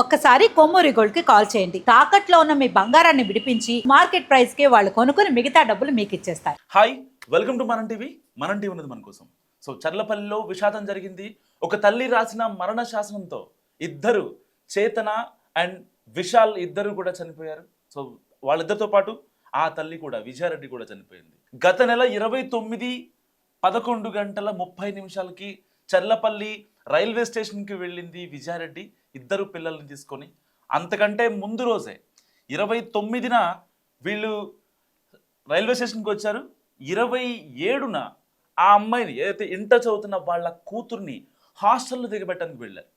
ఒక్కసారి కొమ్మూరి గోల్డ్కి కాల్ చేయండి. తాకట్లో ఉన్న మీ బంగారాన్ని విడిపించి మార్కెట్ ప్రైస్కి వాళ్ళు కొనుక్కుని మిగతా డబ్బులు మీకు ఇచ్చేస్తారు. Hi welcome to Manam TV. Manam TV ఉన్నది మన కోసం. సో చర్లపల్లిలో విషాదం జరిగింది. ఒక తల్లి రాసిన మరణ శాసనంతో ఇద్దరు చేతన అండ్ విశాల్ ఇద్దరు కూడా చనిపోయారు. సో వాళ్ళిద్దరితో పాటు ఆ తల్లి కూడా విజయారెడ్డి కూడా చనిపోయింది. గత నెల ఇరవై తొమ్మిది పదకొండు గంటల ముప్పై నిమిషాలకి చర్లపల్లి రైల్వే స్టేషన్కి వెళ్ళింది విజయారెడ్డి. ఇద్దరు పిల్లల్ని తీసుకొని అంతకంటే ముందు రోజే ఇరవై తొమ్మిదిన వీళ్ళు రైల్వే స్టేషన్కి వచ్చారు. ఇరవై ఏడున ఆ అమ్మాయిని ఏదైతే ఇంట చదువుతున్న వాళ్ళ కూతుర్ని హాస్టల్లో దిగబెట్టడానికి వెళ్ళారు.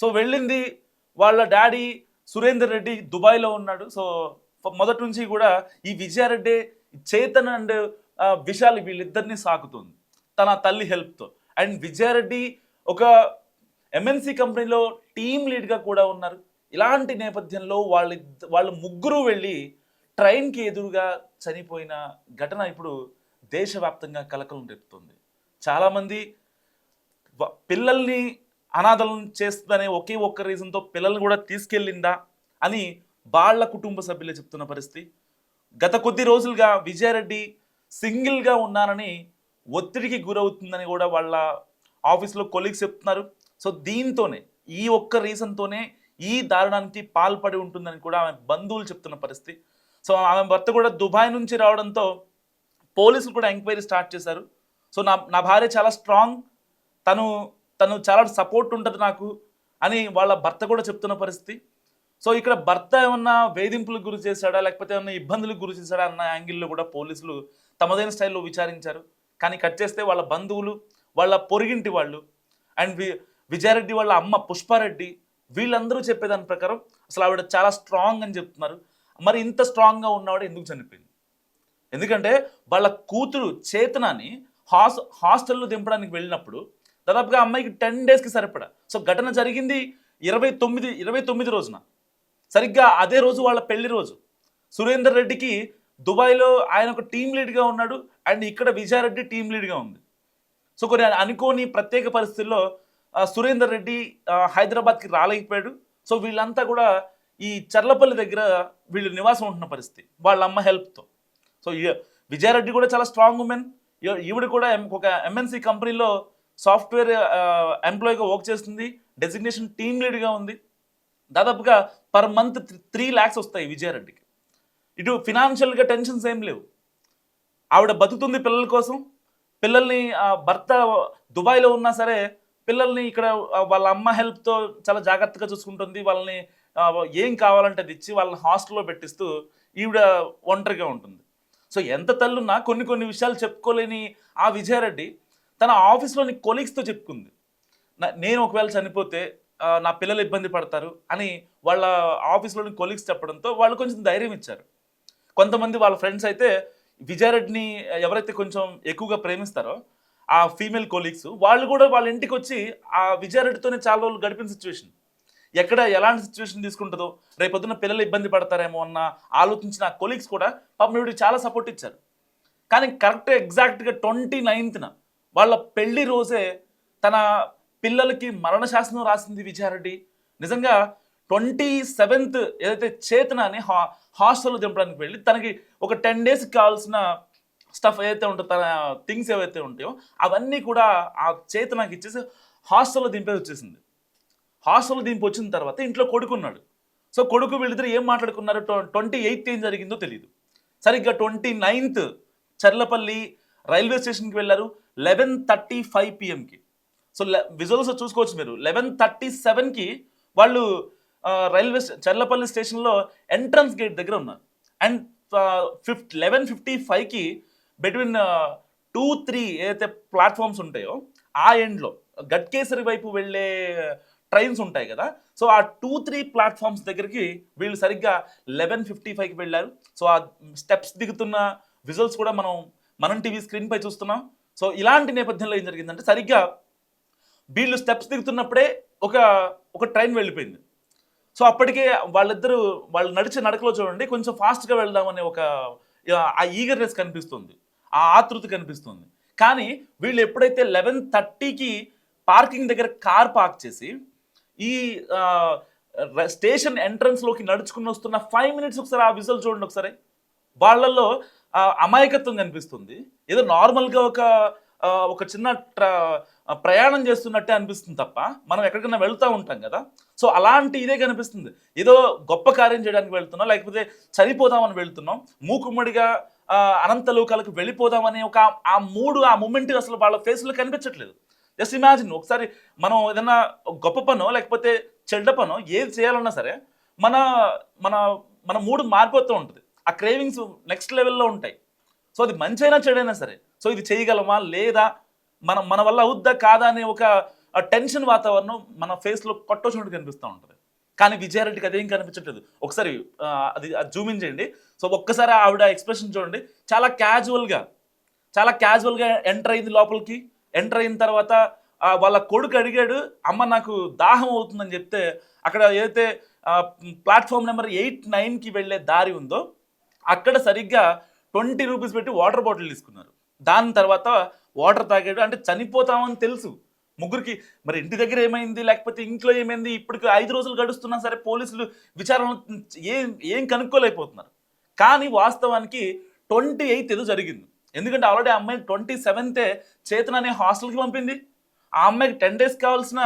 సో వెళ్ళింది వాళ్ళ డాడీ సురేందర్ రెడ్డి దుబాయ్లో ఉన్నాడు. సో మొదటి నుంచి కూడా ఈ విజయారెడ్డి చేతన్ అండ్ విశాల్ వీళ్ళిద్దరిని సాకుతుంది. తన తల్లి హెల్ప్తో. అండ్ విజయారెడ్డి ఒక ఎంఎన్సీ కంపెనీలో టీమ్ లీడ్గా కూడా ఉన్నారు. ఇలాంటి నేపథ్యంలో వాళ్ళ వాళ్ళు ముగ్గురు వెళ్ళి ట్రైన్కి ఎదురుగా చనిపోయిన ఘటన ఇప్పుడు దేశవ్యాప్తంగా కలకలం రేపుతుంది. చాలామంది పిల్లల్ని అనాథలను చేస్తుందనే ఒకే ఒక్క రీజన్తో పిల్లల్ని కూడా తీసుకెళ్ళిందా అని వాళ్ళ కుటుంబ సభ్యులే చెప్తున్న పరిస్థితి. గత కొద్ది రోజులుగా విజయారెడ్డి సింగిల్గా ఉన్నానని ఒత్తిడికి గురవుతుందని కూడా వాళ్ళ ఆఫీస్లో కొలీగ్స్ చెప్తున్నారు. సో దీంతోనే ఈ ఒక్క రీజన్తోనే ఈ దారుణానికి పాల్పడి ఉంటుందని కూడా ఆమె బంధువులు చెప్తున్న పరిస్థితి. సో ఆమె భర్త కూడా దుబాయ్ నుంచి రావడంతో పోలీసులు కూడా ఎంక్వైరీ స్టార్ట్ చేశారు. సో నా నా భార్య చాలా స్ట్రాంగ్ తను తను చాలా సపోర్ట్ ఉంటుంది నాకు అని వాళ్ళ భర్త కూడా చెప్తున్న పరిస్థితి. సో ఇక్కడ భర్త ఏమన్నా వేధింపులకు గురి చేశాడా లేకపోతే ఏమన్నా ఇబ్బందులకు గురి చేశాడా అన్న యాంగిల్లో కూడా పోలీసులు తమదైన స్టైల్లో విచారించారు. కానీ కట్ చేస్తే వాళ్ళ బంధువులు వాళ్ళ పొరిగింటి వాళ్ళు అండ్ వి విజయారెడ్డి వాళ్ళ అమ్మ పుష్పారెడ్డి వీళ్ళందరూ చెప్పేదాని ప్రకారం అసలు ఆవిడ చాలా స్ట్రాంగ్ అని చెప్తున్నారు. మరి ఇంత స్ట్రాంగ్గా ఉన్నవాడు ఎందుకు చనిపోయింది? ఎందుకంటే వాళ్ళ కూతురు చేతనాన్ని హాస్ హాస్టల్లో దింపడానికి వెళ్ళినప్పుడు దాదాపుగా అమ్మాయికి టెన్ డేస్కి సరిపడా. సో ఘటన జరిగింది ఇరవై తొమ్మిది ఇరవై తొమ్మిది రోజున. సరిగ్గా అదే రోజు వాళ్ళ పెళ్ళి రోజు. సురేందర్ రెడ్డికి దుబాయ్లో ఆయన ఒక టీం లీడ్గా ఉన్నాడు అండ్ ఇక్కడ విజయారెడ్డి టీం లీడ్గా ఉంది. సో కొన్ని అనుకోని ప్రత్యేక పరిస్థితుల్లో సురేందర్ రెడ్డి హైదరాబాద్కి రాలేకపోయాడు. సో వీళ్ళంతా కూడా ఈ చర్లపల్లి దగ్గర వీళ్ళు నివాసం ఉంటున్న పరిస్థితి వాళ్ళ అమ్మ హెల్ప్తో. సో విజయారెడ్డి కూడా చాలా స్ట్రాంగ్ ఉమెన్. ఈవిడ కూడా ఎం- ఒక ఎంఎన్సీ కంపెనీలో సాఫ్ట్వేర్ ఎంప్లాయీగా వర్క్ చేస్తుంది. డెసిగ్నేషన్ టీమ్ లీడ్గా ఉంది. దాదాపుగా పర్ మంత్ త్రీ ల్యాక్స్ వస్తాయి విజయారెడ్డికి. ఇటు ఫినాన్షియల్గా టెన్షన్స్ ఏం లేవు. ఆవిడ బతుకుతుంది పిల్లల కోసం. పిల్లల్ని భర్త దుబాయ్లో ఉన్నా సరే పిల్లల్ని ఇక్కడ వాళ్ళ అమ్మ హెల్ప్తో చాలా జాగ్రత్తగా చూసుకుంటుంది. వాళ్ళని ఏం కావాలంటే అది ఇచ్చి వాళ్ళని హాస్టల్లో పెట్టిస్తూ ఈవిడ ఒంటరిగా ఉంటుంది. సో ఎంత తల్లున్నా కొన్ని కొన్ని విషయాలు చెప్పుకోలేని ఆ విజయారెడ్డి తన ఆఫీస్లోని కొలీగ్స్తో చెప్పుకుంది. నేను ఒకవేళ చనిపోతే నా పిల్లలు ఇబ్బంది పడతారు అని వాళ్ళ ఆఫీస్లోని కొలీగ్స్ చెప్పడంతో వాళ్ళు కొంచెం ధైర్యం ఇచ్చారు. కొంతమంది వాళ్ళ ఫ్రెండ్స్ అయితే విజయారెడ్డిని ఎవరైతే కొంచెం ఎక్కువగా ప్రేమిస్తారో ఆ ఫీమేల్ కొలీగ్స్ వాళ్ళు కూడా వాళ్ళ ఇంటికి వచ్చి ఆ విజయారెడ్డితోనే చాలా రోజులు గడిపిన సిచ్యువేషన్ ఎక్కడ ఎలాంటి సిచ్యువేషన్ తీసుకుంటుందో రేపొద్దున పిల్లలు ఇబ్బంది పడతారేమో అన్న ఆలోచించిన ఆ కొలీగ్స్ కూడా పాపం వీడికి చాలా సపోర్ట్ ఇచ్చారు. కానీ కరెక్ట్ ఎగ్జాక్ట్గా ట్వంటీ నైన్త్న వాళ్ళ పెళ్ళి రోజే తన పిల్లలకి మరణ శాసనం రాసింది విజయారెడ్డి. నిజంగా ట్వంటీ సెవెంత్ ఏదైతే చేతన అని హా హాస్టల్లో దింపడానికి వెళ్ళి తనకి ఒక టెన్ డేస్కి కావాల్సిన స్టఫ్ ఏదైతే ఉంటుందో తన థింగ్స్ ఏవైతే ఉంటాయో అవన్నీ కూడా ఆ చేతనాకి ఇచ్చేసి హాస్టల్లో దింపేసి వచ్చేసింది. హాస్టల్లో దింపి వచ్చిన తర్వాత ఇంట్లో కొడుకున్నాడు. సో కొడుకు వీళ్ళిద్దరు ఏం మాట్లాడుకున్నారు ట్వంటీ ఎయిత్ ఏం జరిగిందో తెలియదు సరిగ్గా ట్వంటీ నైన్త్ చర్లపల్లి రైల్వే స్టేషన్కి వెళ్ళారు లెవెన్ థర్టీ ఫైవ్ పిఎంకి సో విజువల్స్ చూసుకోవచ్చు మీరు. లెవెన్ థర్టీ సెవెన్కి వాళ్ళు రైల్వే స్టే- చర్లపల్లి స్టేషన్లో ఎంట్రన్స్ గేట్ దగ్గర ఉన్నారు. అండ్ ఫిఫ్ లెవెన్ ఫిఫ్టీ ఫైవ్కి బిట్వీన్ టూ త్రీ ఏదైతే ప్లాట్ఫామ్స్ ఉంటాయో ఆ ఎండ్లో గట్కేసరి వైపు వెళ్ళే uh, ట్రైన్స్ ఉంటాయి కదా సో ఆ టూ త్రీ ప్లాట్ఫామ్స్ దగ్గరికి వీళ్ళు సరిగ్గా లెవెన్ ఫిఫ్టీ ఫైవ్కి వెళ్ళారు. సో ఆ స్టెప్స్ దిగుతున్న విజువల్స్ కూడా మనం మనం టీవీ స్క్రీన్పై చూస్తున్నాం. సో ఇలాంటి నేపథ్యంలో ఏం జరిగిందంటే సరిగ్గా వీళ్ళు స్టెప్స్ దిగుతున్నప్పుడే ఒక ఒక ట్రైన్ వెళ్ళిపోయింది. సో అప్పటికే వాళ్ళిద్దరూ వాళ్ళు నడిచే నడకలో చూడండి కొంచెం ఫాస్ట్గా వెళ్దామనే ఒక ఆ ఈగర్నెస్ కనిపిస్తుంది. ఆ ఆతృత కనిపిస్తుంది. కానీ వీళ్ళు ఎప్పుడైతే లెవెన్ థర్టీకి పార్కింగ్ దగ్గర కార్ పార్క్ చేసి ఈ స్టేషన్ ఎంట్రన్స్లోకి నడుచుకుని వస్తున్న ఫైవ్ మినిట్స్ ఒకసారి ఆ విజువల్ చూడండి ఒకసారి. వాళ్ళల్లో అమాయకత్వం కనిపిస్తుంది. ఏదో నార్మల్గా ఒక ఒక చిన్న ట్రా ప్రయాణం చేస్తున్నట్టే అనిపిస్తుంది తప్ప మనం ఎక్కడికైనా వెళ్తూ ఉంటాం కదా. సో అలాంటి ఇదే కనిపిస్తుంది. ఏదో గొప్ప కార్యం చేయడానికి వెళ్తున్నాం లేకపోతే చనిపోదామని వెళ్తున్నాం మూకుమ్మడిగా అనంతలోకాలకు అనంత లోకాలకు వెళ్ళిపోదామనే ఒక ఆ మూడు ఆ మూమెంట్ అసలు వాళ్ళ ఫేస్లో కనిపించట్లేదు. జస్ట్ ఇమాజిన్ ఒకసారి మనం ఏదైనా గొప్ప పనో లేకపోతే చెడ్డ పనో ఏది చేయాలన్నా సరే మన మన మన మూడు మారిపోతూ ఉంటుంది. ఆ క్రేవింగ్స్ నెక్స్ట్ లెవెల్లో ఉంటాయి. సో అది మంచైనా చెడైనా సరే. సో ఇది చేయగలమా? లేదా? మన మన వల్ల అవుద్దా కాదా అనే ఒక టెన్షన్ వాతావరణం మన ఫేస్లో కొట్టొచ్చినట్టు కనిపిస్తూ ఉంటుంది. కానీ విజయారెడ్డికి అదేం కనిపించట్లేదు. ఒకసారి అది జూమ్ ఇన్ చేయండి. సో ఒక్కసారి ఆవిడ ఎక్స్ప్రెషన్ చూడండి. చాలా క్యాజువల్గా చాలా క్యాజువల్గా ఎంటర్ అయింది లోపలికి. ఎంటర్ అయిన తర్వాత వాళ్ళ కొడుకు అడిగాడు అమ్మ నాకు దాహం అవుతుందని చెప్తే అక్కడ ఏదైతే ప్లాట్ఫామ్ నెంబర్ ఎయిట్ నైన్కి వెళ్ళే దారి ఉందో అక్కడ సరిగ్గా ట్వంటీ రూపీస్ పెట్టి వాటర్ బాటిల్ తీసుకున్నారు. దాని తర్వాత వాటర్ తాగాడు అంటే చనిపోతామని తెలుసు. ముగ్గురికి మరి ఇంటి దగ్గర ఏమైంది? లేకపోతే ఇంట్లో ఏమైంది? ఇప్పటికి ఐదు రోజులు గడుస్తున్నా సరే పోలీసులు విచారణ ఏం ఏం కనుక్కోలేకపోతున్నారు. కానీ వాస్తవానికి ట్వంటీ ఎయిత్ ఏదో జరిగింది. ఎందుకంటే ఆల్రెడీ ఆ అమ్మాయిని ట్వంటీ సెవెంతే చేతన అనే హాస్టల్కి పంపింది. ఆ అమ్మాయికి టెన్ డేస్ కావాల్సిన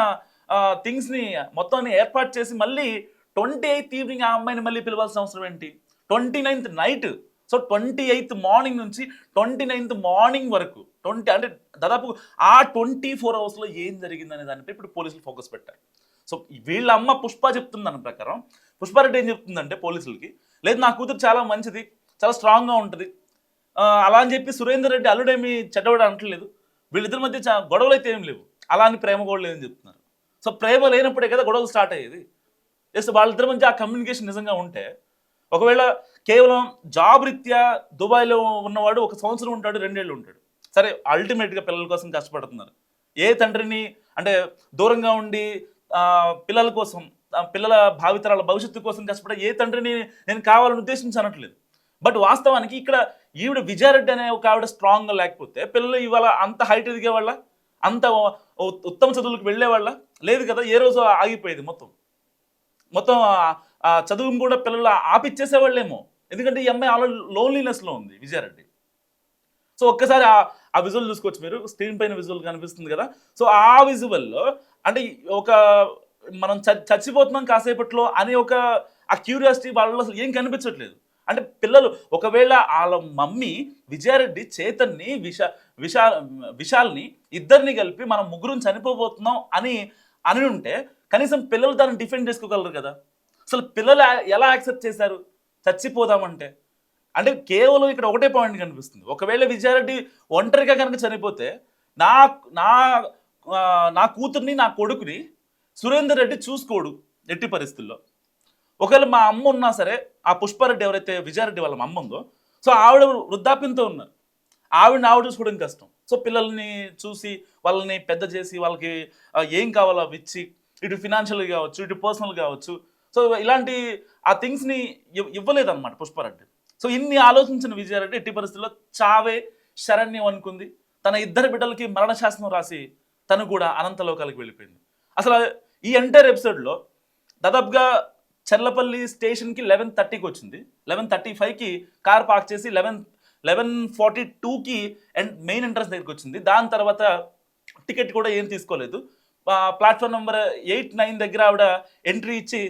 థింగ్స్ని మొత్తాన్ని ఏర్పాటు చేసి మళ్ళీ ట్వంటీ ఎయిత్ ఈవినింగ్ ఆ అమ్మాయిని మళ్ళీ పిలవాల్సిన అవసరం ఏంటి? Twenty ninth night. So twenty eighth morning నుంచి ట్వంటీ నైన్త్ మార్నింగ్ వరకు ట్వంటీ అంటే దాదాపు ఆ ట్వంటీ ఫోర్ అవర్స్లో ఏం జరిగింది అనే దానిపై ఇప్పుడు పోలీసులు ఫోకస్ పెట్టారు. సో వీళ్ళ అమ్మ పుష్ప చెప్తుంది దాని ప్రకారం. పుష్పారెడ్డి ఏం చెప్తుందంటే పోలీసులకి లేదు నా కూతురు చాలా మంచిది చాలా స్ట్రాంగ్గా ఉంటుంది. అలా అని చెప్పి సురేందర్ రెడ్డి అల్లుడేమి చెడ్డవాడు అనట్లేదు వీళ్ళిద్దరి మధ్య గొడవలు అయితే ఏం లేవు. అలా అని ప్రేమ కూడా లేదని చెప్తున్నారు. సో ప్రేమ లేనప్పుడే కదా గొడవలు స్టార్ట్ అయ్యేది. జస్ట్ వాళ్ళిద్దరి మధ్య ఆ కమ్యూనికేషన్ నిజంగా ఉంటే ఒకవేళ కేవలం జాబ్ రీత్యా దుబాయ్లో ఉన్నవాడు ఒక సంవత్సరం ఉంటాడు రెండేళ్ళు ఉంటాడు. సరే అల్టిమేట్గా పిల్లల కోసం కష్టపడుతున్నారు. ఏ తండ్రిని అంటే దూరంగా ఉండి పిల్లల కోసం పిల్లల భావితరాల భవిష్యత్తు కోసం కష్టపడే ఏ తండ్రిని నేను కావాలని ఉద్దేశించనట్లేదు. బట్ వాస్తవానికి ఇక్కడ ఈవిడ విజయారెడ్డి అనే ఒక ఆవిడ స్ట్రాంగ్గా లేకపోతే పిల్లలు ఇవాళ అంత హైట్ ఎదిగే వాళ్ళ అంత ఉత్తమ చదువులకు వెళ్ళేవాళ్ళ? లేదు కదా ఏ రోజు ఆగిపోయేది మొత్తం? మొత్తం ఆ- చదువును కూడా పిల్లలు ఆపిచ్చేసేవాళ్ళేమో. ఎందుకంటే ఈ అమ్మాయి ఆల్రెడీ లోన్లీనెస్లో ఉంది విజయారెడ్డి. సో ఒక్కసారి ఆ ఆ విజువల్ చూసుకోవచ్చు మీరు. స్క్రీన్ పైన విజువల్ కనిపిస్తుంది కదా. సో ఆ విజువల్లో అంటే ఒక మనం చ- చచ్చిపోతున్నాం కాసేపట్లో అనే ఒక ఆ క్యూరియాసిటీ వాళ్ళలో అసలు ఏం కనిపించట్లేదు. అంటే పిల్లలు ఒకవేళ వాళ్ళ మమ్మీ విజయారెడ్డి చేతన్ని విశా విశా విశాల్ని ఇద్దరిని కలిపి మనం ముగ్గురం చనిపోబోతున్నాం అని అని ఉంటే కనీసం పిల్లలు దాన్ని డిఫెండ్ చేసుకోగలరు కదా. అసలు పిల్లలు ఎలా యాక్సెప్ట్ చేశారు? చచ్చిపోదామంటే. అంటే కేవలం ఇక్కడ ఒకటే పాయింట్ కనిపిస్తుంది. ఒకవేళ విజయారెడ్డి ఒంటరిగా కనుక చనిపోతే నా నా నా కూతుర్ని నా కొడుకుని సురేందర్ రెడ్డి చూసుకోడు ఎట్టి పరిస్థితుల్లో. ఒకవేళ మా అమ్మ ఉన్నా సరే ఆ పుష్పారెడ్డి ఎవరైతే విజయారెడ్డి వాళ్ళ అమ్మ ఉందో సో ఆవిడ వృద్ధాప్యంతో ఉన్నారు. ఆవిడని ఆవిడ చూసుకోవడం కష్టం. సో పిల్లల్ని చూసి వాళ్ళని పెద్ద చేసి వాళ్ళకి ఏం కావాలో అవి ఇచ్చి ఇటు ఫినాన్షియల్గా కావచ్చు ఇటు పర్సనల్ కావచ్చు. సో ఇలాంటి ఆ థింగ్స్ని ఇవ్వలేదు అనమాట పుష్పారెడ్డి. సో ఇన్ని ఆలోచించిన విజయారెడ్డి ఎట్టి పరిస్థితుల్లో చావే శరణ్యం అనుకుంది. తన ఇద్దరు బిడ్డలకి మరణ రాసి తను కూడా అనంతలోకాలకు వెళ్ళిపోయింది. అసలు ఈ ఎంటైర్ ఎపిసోడ్లో దాదాపుగా చెర్లపల్లి స్టేషన్కి లెవెన్ థర్టీకి వచ్చింది. లెవెన్ థర్టీ ఫైవ్కి కార్ పార్క్ చేసి లెవెన్ లెవెన్ ఫార్టీ టూకి మెయిన్ ఎంట్రన్స్ దగ్గరికి వచ్చింది. దాని తర్వాత టికెట్ కూడా ఏం తీసుకోలేదు. ప్లాట్ఫామ్ నెంబర్ ఎయిట్ నైన్ దగ్గర ఆవిడ ఎంట్రీ ఇచ్చి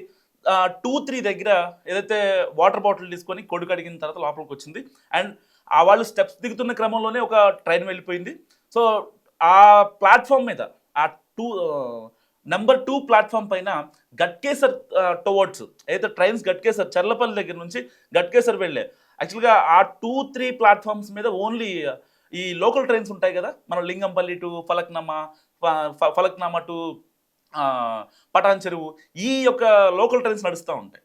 టూ త్రీ దగ్గర ఏదైతే వాటర్ బాటిల్ తీసుకొని కొడుకు అడిగిన తర్వాత లోపలికి వచ్చింది. అండ్ ఆ వాళ్ళు స్టెప్స్ దిగుతున్న క్రమంలోనే ఒక ట్రైన్ వెళ్ళిపోయింది. సో ఆ ప్లాట్ఫామ్ మీద ఆ టూ నెంబర్ టూ ప్లాట్ఫామ్ పైన గట్కేసర్ టువర్డ్స్ అయితే ట్రైన్స్ గట్కేసర్ చర్లపల్లి దగ్గర నుంచి గట్కేసర్ వెళ్ళే. యాక్చువల్గా ఆ టూ త్రీ ప్లాట్ఫామ్స్ మీద ఓన్లీ ఈ లోకల్ ట్రైన్స్ ఉంటాయి కదా. మనం లింగంపల్లి టు ఫలక్నామా ఫ- ఫ- ఫలక్నామా టు పటాన్ చెరువు ఈ యొక్క లోకల్ ట్రైన్స్ నడుస్తూ ఉంటాయి.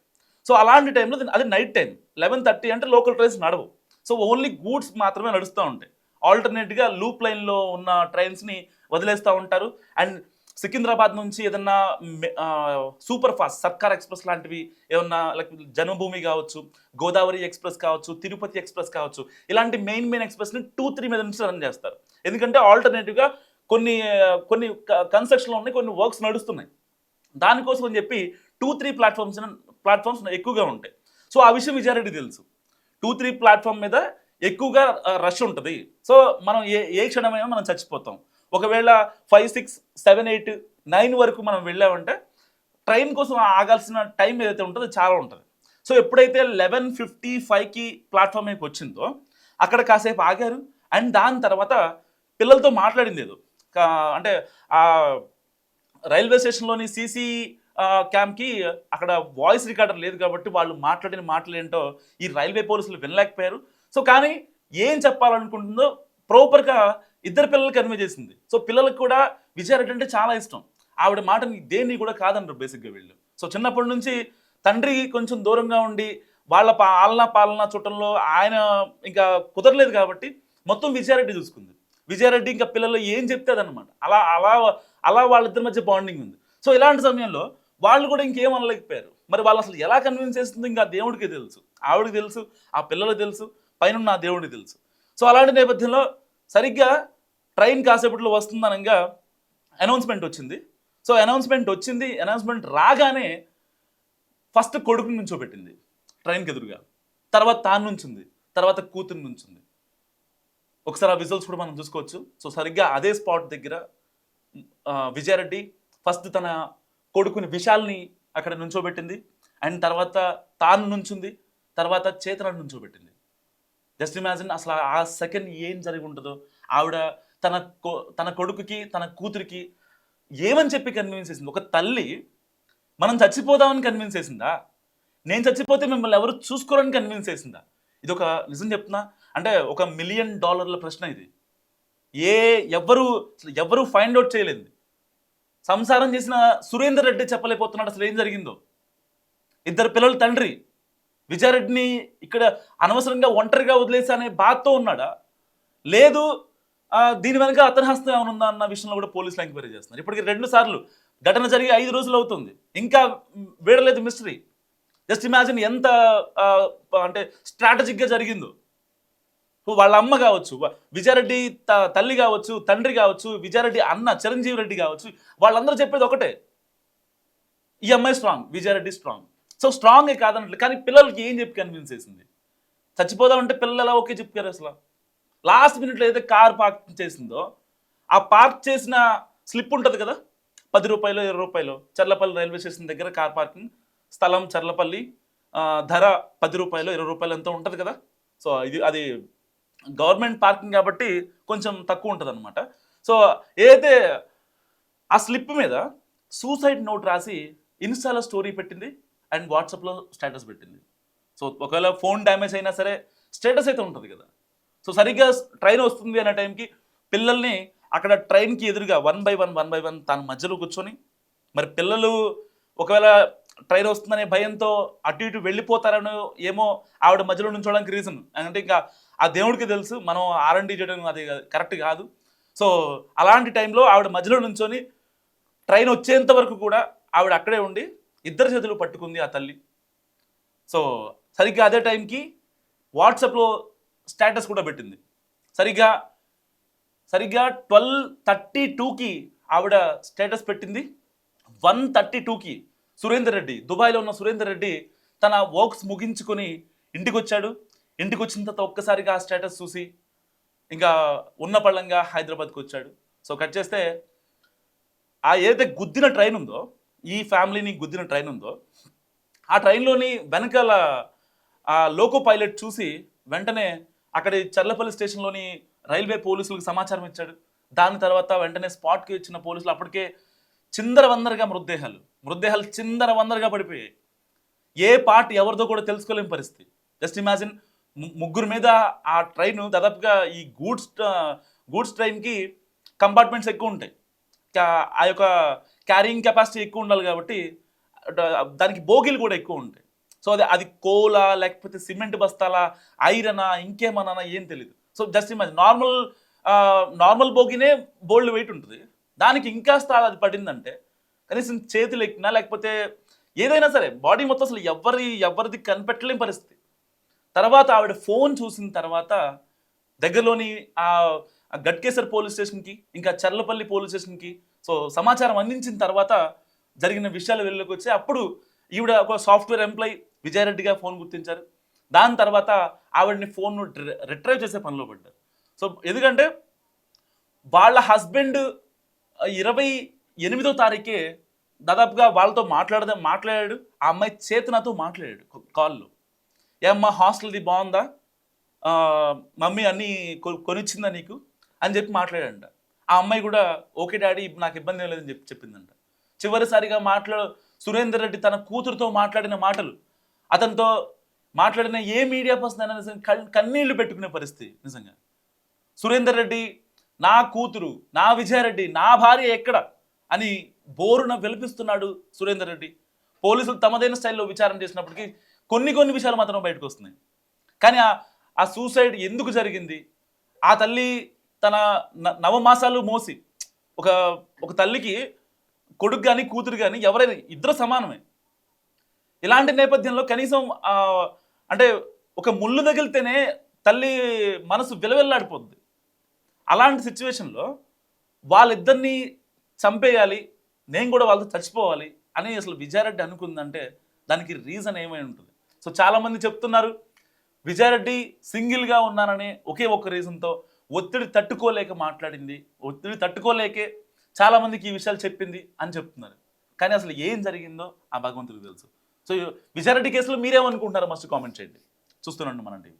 సో అలాంటి టైంలో అది నైట్ టైం లెవెన్ థర్టీ అంటే లోకల్ ట్రైన్స్ నడవు. సో ఓన్లీ గూడ్స్ మాత్రమే నడుస్తూ ఉంటాయి. ఆల్టర్నేట్గా లూప్ లైన్లో ఉన్న ట్రైన్స్ని వదిలేస్తూ ఉంటారు. అండ్ సికింద్రాబాద్ నుంచి ఏదన్నా సూపర్ ఫాస్ట్ సర్కార్ ఎక్స్ప్రెస్ లాంటివి ఏమన్నా లైక్ జన్మభూమి కావచ్చు గోదావరి ఎక్స్ప్రెస్ కావచ్చు తిరుపతి ఎక్స్ప్రెస్ కావచ్చు ఇలాంటి మెయిన్ మెయిన్ ఎక్స్ప్రెస్ని టూ త్రీ మీద నుంచి రన్ చేస్తారు. ఎందుకంటే ఆల్టర్నేటివ్గా కొన్ని కొన్ని కన్స్ట్రక్షన్లో ఉన్నాయి కొన్ని వర్క్స్ నడుస్తున్నాయి. దానికోసం అని చెప్పి టూ త్రీ ప్లాట్ఫామ్స్ ప్లాట్ఫామ్స్ ఎక్కువగా ఉంటాయి. సో ఆ విషయం విజయారెడ్డి తెలుసు. టూ త్రీ ప్లాట్ఫామ్ మీద ఎక్కువగా రష్ ఉంటుంది. సో మనం ఏ ఏ క్షణమైనా మనం చచ్చిపోతాం. ఒకవేళ five six seven eight nine వరకు మనం వెళ్ళామంటే ట్రైన్ కోసం ఆగాల్సిన టైం ఏదైతే ఉంటుందో చాలా ఉంటుంది. సో ఎప్పుడైతే లెవెన్ ఫిఫ్టీ ఫైవ్కి ప్లాట్ఫామ్ మీదకి వచ్చిందో అక్కడ కాసేపు ఆగారు. అండ్ దాని తర్వాత పిల్లలతో మాట్లాడింది ఏదో. అంటే ఆ రైల్వే స్టేషన్లోని సీసీ క్యాంప్కి అక్కడ వాయిస్ రికార్డర్ లేదు కాబట్టి వాళ్ళు మాట్లాడిన మాటలు ఏంటో ఈ రైల్వే పోలీసులు వినలేకపోయారు. సో కానీ ఏం చెప్పాలనుకుంటుందో ప్రాపర్గా ఇద్దరు పిల్లలకి కన్వే చేసింది. సో పిల్లలకు కూడా విజయారెడ్డి అంటే చాలా ఇష్టం. ఆవిడ మాటని దేన్ని కూడా కాదన్నారు బేసిక్గా వీళ్ళు. సో చిన్నప్పటి నుంచి తండ్రి కొంచెం దూరంగా ఉండి వాళ్ళ పాలన పాలన చుట్టంలో ఆయన ఇంకా కుదరలేదు కాబట్టి మొత్తం విజయారెడ్డి చూసుకుంది. విజయారెడ్డి ఇంకా పిల్లలు ఏం చెప్తే అదనమాట అలా అలా అలా వాళ్ళిద్దరి మధ్య బాండింగ్ ఉంది. సో ఇలాంటి సమయంలో వాళ్ళు కూడా ఇంకేం అనలేకపోయారు. మరి వాళ్ళు అసలు ఎలా కన్విన్స్ చేస్తుందో ఇంకా దేవుడికి తెలుసు. ఆవిడకి తెలుసు ఆ పిల్లలకు తెలుసు పైన ఆ దేవుడికి తెలుసు. సో అలాంటి నేపథ్యంలో సరిగ్గా ట్రైన్ కాసేపట్లో వస్తుందనగా అనౌన్స్మెంట్ వచ్చింది. సో అనౌన్స్మెంట్ వచ్చింది అనౌన్స్మెంట్ రాగానే ఫస్ట్ కొడుకుని నుంచోబెట్టింది. ట్రైన్కి ఎదురుగా. తర్వాత తాను నుంచింది తర్వాత కూతురు నుంచింది. ఒకసారి ఆ విజువల్స్ కూడా మనం చూసుకోవచ్చు. సో సరిగ్గా అదే స్పాట్ దగ్గర విజయారెడ్డి ఫస్ట్ తన కొడుకుని విశాల్ని అక్కడ నుంచోబెట్టింది. అండ్ తర్వాత తాను నుంచుంది తర్వాత చేతనని నుంచోబెట్టింది. జస్ట్ ఇమాజిన్ అసలు ఆ సెకండ్ ఏం జరిగి ఉంటుందో ఆవిడ తన కొ- తన కొడుకుకి తన కూతురికి ఏమని చెప్పి కన్విన్స్ చేసింది? ఒక తల్లి మనం చచ్చిపోదామని కన్విన్స్ చేసిందా? నేను చచ్చిపోతే మిమ్మల్ని ఎవరు చూసుకోరని కన్విన్స్ చేసిందా? ఇది ఒక నిజం చెప్తున్నా. అంటే ఒక మిలియన్ డాలర్ల ప్రశ్న ఇది. ఏ ఎవ్వరూ ఎవరూ ఎవరు ఫైండ్ అవుట్ చేయలేదు. సంసారం చేసిన సురేందర్ రెడ్డి చెప్పలేకపోతున్నాడు అసలు ఏం జరిగిందో. ఇద్దరు పిల్లల తండ్రి. విజయారెడ్డిని ఇక్కడ అనవసరంగా ఒంటరిగా వదిలేసి అనే బాధతో ఉన్నాడా? లేదు దీని వెనక అతని హస్తం ఏమైనా ఉందా అన్న విషయంలో కూడా పోలీసులు ఎంక్వైరీ చేస్తున్నారు. ఇప్పటికి రెండు సార్లు ఘటన జరిగి ఐదు రోజులు అవుతుంది. ఇంకా వీడలేదు మిస్టరీ. జస్ట్ ఇమాజిన్ ఎంత అంటే స్ట్రాటజిక్గా జరిగిందో. వాళ్ళ అమ్మ కావచ్చు విజయారెడ్డి త- తల్లి కావచ్చు తండ్రి కావచ్చు విజయారెడ్డి అన్న చిరంజీవి రెడ్డి కావచ్చు వాళ్ళందరూ చెప్పేది ఒకటే. ఈ అమ్మాయి స్ట్రాంగ్ విజయారెడ్డి స్ట్రాంగ్ సో స్ట్రాంగే కాదన్నట్లు కానీ పిల్లలకి ఏం చెప్పి కన్విన్స్ చేసింది? చచ్చిపోదామంటే పిల్లలు ఎలా ఓకే చెప్పారు అసలు? లాస్ట్ మినిట్లో ఏదైతే కార్ పార్క్ చేసిందో ఆ పార్క్ చేసిన స్లిప్ ఉంటుంది కదా? పది రూపాయలు ఇరవై రూపాయలు చర్లపల్లి రైల్వే స్టేషన్ దగ్గర కార్ పార్కింగ్ స్థలం చర్లపల్లి ధర పది రూపాయలు ఇరవై రూపాయలు ఎంతో ఉంటుంది కదా? సో ఇది అది గవర్నమెంట్ పార్కింగ్ కాబట్టి కొంచెం తక్కువ ఉంటుంది అనమాట సో ఏదైతే ఆ స్లిప్ మీద సూసైడ్ నోట్ రాసి ఇన్స్టాలో స్టోరీ పెట్టింది అండ్ వాట్సాప్లో స్టేటస్ పెట్టింది. సో ఒకవేళ ఫోన్ డ్యామేజ్ అయినా సరే స్టేటస్ అయితే ఉంటుంది కదా. సో సరిగ్గా ట్రైన్ వస్తుంది అనే టైంకి పిల్లల్ని అక్కడ ట్రైన్కి ఎదురుగా one by one one by one తన మధ్యలో కూర్చొని మరి పిల్లలు ఒకవేళ ట్రైన్ వస్తుందనే భయంతో అటు ఇటు వెళ్ళిపోతారనో ఏమో ఆవిడ మధ్యలో నుంచోడానికి రీజన్ అంటే ఇంకా ఆ దేవుడికి తెలుసు మనం ఆర్ఎండి చేయడం అది కరెక్ట్ కాదు. సో అలాంటి టైంలో ఆవిడ మధ్యలో నుంచొని ట్రైన్ వచ్చేంత వరకు కూడా ఆవిడ అక్కడే ఉండి ఇద్దరు చేతులు పట్టుకుంది ఆ తల్లి. సో సరిగ్గా అదే టైంకి వాట్సాప్లో స్టేటస్ కూడా పెట్టింది. సరిగ్గా సరిగ్గా ట్వెల్వ్ థర్టీ టూకి ఆవిడ స్టేటస్ పెట్టింది. వన్ థర్టీ టూకి సురేందర్ రెడ్డి దుబాయ్లో ఉన్న సురేందర్ రెడ్డి తన వర్క్స్ ముగించుకొని ఇంటికి వచ్చాడు ఇంటికి వచ్చిన తర్వాత ఒక్కసారిగా ఆ స్టేటస్ చూసి? ఇంకా ఉన్న పళ్ళంగా హైదరాబాద్కి వచ్చాడు. సో కట్ చేస్తే ఆ ఏదైతే గుద్దిన ట్రైన్ ఉందో ఈ ఫ్యామిలీని గుద్దిన ట్రైన్ ఉందో ఆ ట్రైన్లోని వెనకాల ఆ లోకో పైలట్ చూసి వెంటనే అక్కడి చర్లపల్లి స్టేషన్లోని రైల్వే పోలీసులకు సమాచారం ఇచ్చాడు. దాని తర్వాత వెంటనే స్పాట్కి వచ్చిన పోలీసులు అప్పటికే చిందర వందరగా మృతదేహాలు మృతదేహాలు చిందర వందరగా పడిపోయాయి. ఏ పార్ట్ ఎవరిదో కూడా తెలుసుకోలేని పరిస్థితి. జస్ట్ ఇమాజిన్ ముగ్గురు మీద ఆ ట్రైన్ దాదాపుగా ఈ గూడ్స్ గూడ్స్ ట్రైన్కి కంపార్ట్మెంట్స్ ఎక్కువ ఉంటాయి. ఆ యొక్క క్యారింగ్ కెపాసిటీ ఎక్కువ ఉండాలి కాబట్టి దానికి బోగీలు కూడా ఎక్కువ ఉంటాయి. సో అది అది కోలా లేకపోతే సిమెంట్ బస్తాలా ఐరనా ఇంకేమన్నా ఏం తెలియదు so just imagine normal normal బోగినే bold weight ఉంటుంది. దానికి ఇంకా స్థాయి అది పడిందంటే కనీసం చేతులు ఎక్కినా లేకపోతే ఏదైనా సరే బాడీ మొత్తం అసలు ఎవరి ఎవరిది కనిపెట్టలేని పరిస్థితి. తర్వాత ఆవిడ ఫోన్ చూసిన తర్వాత దగ్గరలోని ఆ గట్కేసర్ పోలీస్ స్టేషన్కి ఇంకా చర్లపల్లి పోలీస్ స్టేషన్కి సో సమాచారం అందించిన తర్వాత జరిగిన విషయాలు వెళ్ళలోకి వచ్చి అప్పుడు ఈవిడ ఒక సాఫ్ట్వేర్ ఎంప్లాయ్ విజయారెడ్డిగా ఫోన్ గుర్తించారు. దాని తర్వాత ఆవిడని ఫోన్ను రిట్రైవ్ చేసే పనిలో పడ్డారు. సో ఎందుకంటే వాళ్ళ హస్బెండ్ ఇరవై ఎనిమిదో తారీఖే దాదాపుగా వాళ్ళతో మాట్లాడదాం మాట్లాడాడు. ఆ అమ్మాయి చేతనతో మాట్లాడాడు కాల్లో. ఏమ్మా హాస్టల్ది బాగుందా? మమ్మీ అన్నీ కొ- కొనిచ్చిందా నీకు? అని చెప్పి మాట్లాడంట. ఆ అమ్మాయి కూడా ఓకే డాడీ నాకు ఇబ్బంది ఏం లేదని చెప్పి చెప్పిందంట. చివరిసారిగా మాట్లా సురేందర్ రెడ్డి తన కూతురుతో మాట్లాడిన మాటలు అతనితో మాట్లాడిన ఏ మీడియా పర్సన్ అయినా నిజంగా కన్నీళ్ళు పెట్టుకునే పరిస్థితి నిజంగా. సురేందర్ రెడ్డి నా కూతురు నా విజయారెడ్డి నా భార్య ఎక్కడ? అని బోరున వెలిపిస్తున్నాడు సురేందర్ రెడ్డి. పోలీసులు తమదైన స్టైల్లో విచారణ చేసినప్పటికీ కొన్ని కొన్ని విషయాలు మాత్రం బయటకు వస్తున్నాయి. కానీ ఆ ఆ సూసైడ్ ఎందుకు జరిగింది? ఆ తల్లి తన న- నవమాసాలు మోసి ఒక ఒక తల్లికి కొడుకు కానీ కూతురు కానీ ఎవరైనా ఇద్దరు సమానమే. ఇలాంటి నేపథ్యంలో కనీసం అంటే ఒక ముళ్ళు తగిలితేనే తల్లి మనసు విలవెల్లాడిపోద్ది. అలాంటి సిచ్యువేషన్లో వాళ్ళిద్దరినీ చంపేయాలి నేను కూడా వాళ్ళతో చచ్చిపోవాలి అని అసలు విజయారెడ్డి అనుకుందంటే దానికి రీజన్ ఏమై ఉంటుంది? సో చాలామంది చెప్తున్నారు విజయారెడ్డి సింగిల్గా ఉన్నాననే ఒకే ఒక్క రీజన్తో ఒత్తిడి తట్టుకోలేక మాట్లాడింది. ఒత్తిడి తట్టుకోలేకే చాలామందికి ఈ విషయాలు చెప్పింది అని చెప్తున్నారు. కానీ అసలు ఏం జరిగిందో ఆ భగవంతుడికి తెలుసు. సో విజయారెడ్డి కేసులో మీరేమనుకుంటున్నారో మస్ట్ కామెంట్ చేయండి. చూస్తున్నాను మన టీవీ.